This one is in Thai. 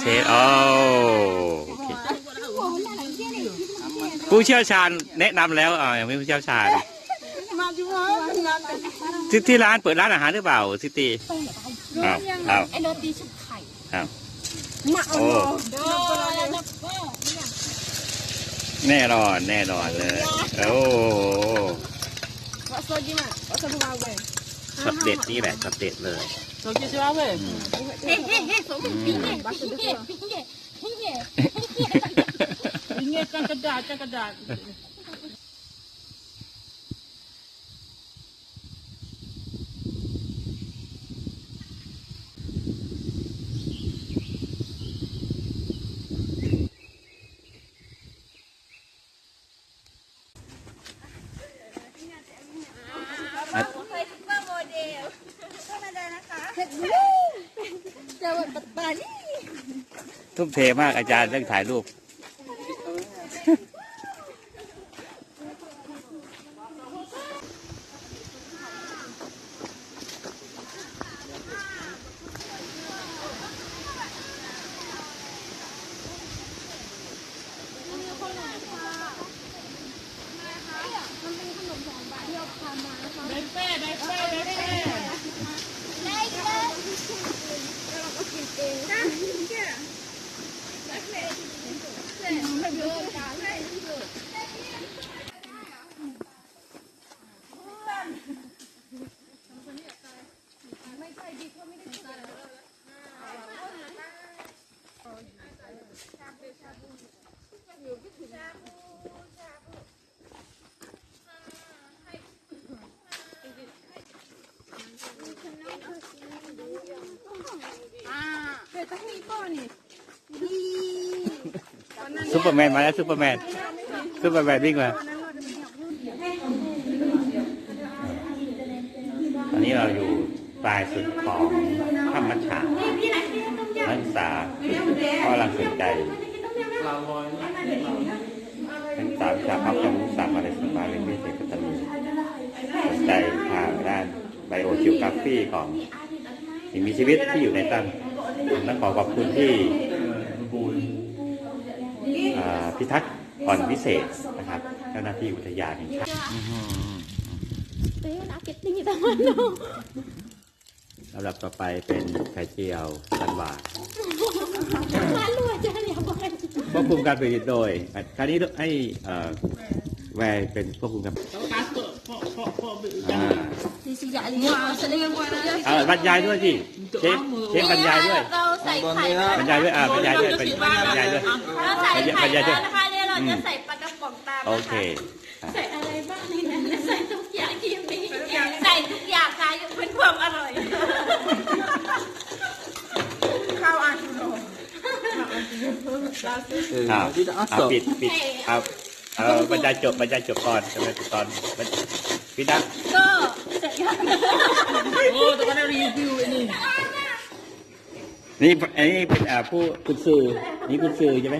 เชฟโอ้โอเผู้เชี่ยวชาญแนะนำแล้วอ่ายังไม่ผู้เชี่ยวชาญที่ที่ร้านเปิดร้านอาหารหรือเปล่าซิตี้อ้าวอ้าวไอ้โรตีชุบไข่อ้าวโอ้แน่นอนแน่นอนเลย โอ้ Bakso gimana? Bakso buawe. ช็อตเด็ดนี่แหละช็อตเด็ดเลย Sogi buawe. เฮ้เฮ้เฮ้สมปิ้งเฮ้ปิ้งเฮ้ปิ้งเฮ้ปิ้งเฮ้ Ini kan kedat, kan kedat. ทุ่มเทมากอาจารย์เรื่องถ่ายรูป ซูเปอร์แมนมาแล้วซูเปอร์แมนซูเปอร์แมนวิ่งมาตอนนี้เราอยู่ปลายสุดของถ้ำมัชฉานักศึกษาก็กำลังสนใจนักศึกษาวิชาความรู้ศาสตร์มาเลเซียมาเรียนวิทยาปัตตานีสนใจทางด้านไบโอจิวกราฟีของสิ่งมีชีวิตที่อยู่ในถ้ำ ต้องขอขอบคุณที่อ่าพิทักษ์ก่อนพิเศษนะครับเจ้าหน้าที่อุทยานแห่งชาติ Tapi nak keting kita mana? ลำดับต่อไปเป็นไข่เจียวสันหวาน Malu aja ni abang. ควบคุมการผลิตโดยคราวนี้ให้เอ่อแวร์เป็นควบคุมการ เอาบรรยายด้วยสิเชฟเชฟบรรยายด้วยเราใส่ไข่บรรยายด้วยอ่าบรรยายด้วยบรรบรรยายด้วยเราใส่ไข่แล้วนะคะเนี่ยเราจะใส่ปลากระป๋องตามโอเคใส่อะไรบ้างในนั้นใส่ทุกอย่างที่มีใส่ทุกอย่างค่ะยกเว้นความอร่อยอ้าวอาปิดปิดเอาเอาบรรยายจบบรรยายจบก่อนจะไปตอน พี่ดักก็เสร็จแล้ว Oh, tak ada review ini. นี่อันนี้เป็นอ่าผู้กุญซือนี่กุญซือใช่ไหม